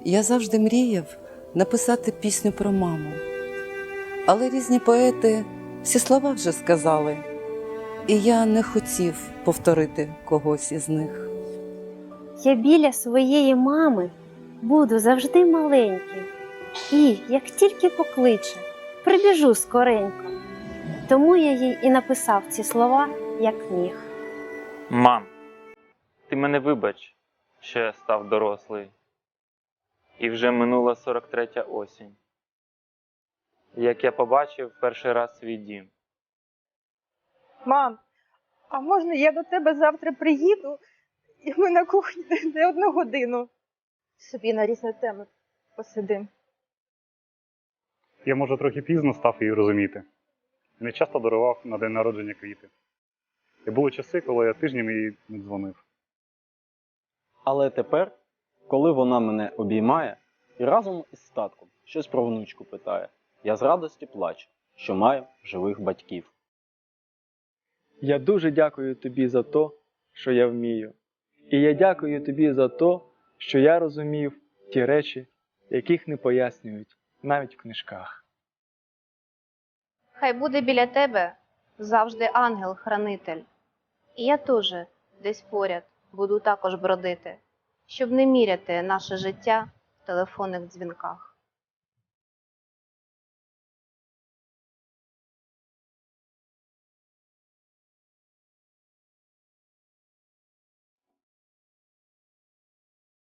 Я завжди мріяв написати пісню про маму. Але різні поети всі слова вже сказали, і я не хотів повторити когось із них. Я біля своєї мами буду завжди маленьким. І, як тільки покличе, прибіжу скоренько. Тому я їй і написав ці слова, як міг. Мам, ти мене вибач, що я став дорослий. І вже минула 43 осінь. Як я побачив перший раз свій дім. Мам, а можна я до тебе завтра приїду, і ми на кухні не одну годину собі на різні теми посидим. Я, може, трохи пізно став її розуміти. Не часто дарував на день народження квіти. І були часи, коли я тижнями їй не дзвонив. Але тепер, коли вона мене обіймає і разом із татком щось про внучку питає, я з радості плачу, що маю живих батьків. Я дуже дякую тобі за те, що я вмію. І я дякую тобі за те, що я розумів ті речі, яких не пояснюють навіть в книжках. Хай буде біля тебе завжди ангел-хранитель. І я теж десь поряд буду також бродити, щоб не міряти наше життя в телефонних дзвінках.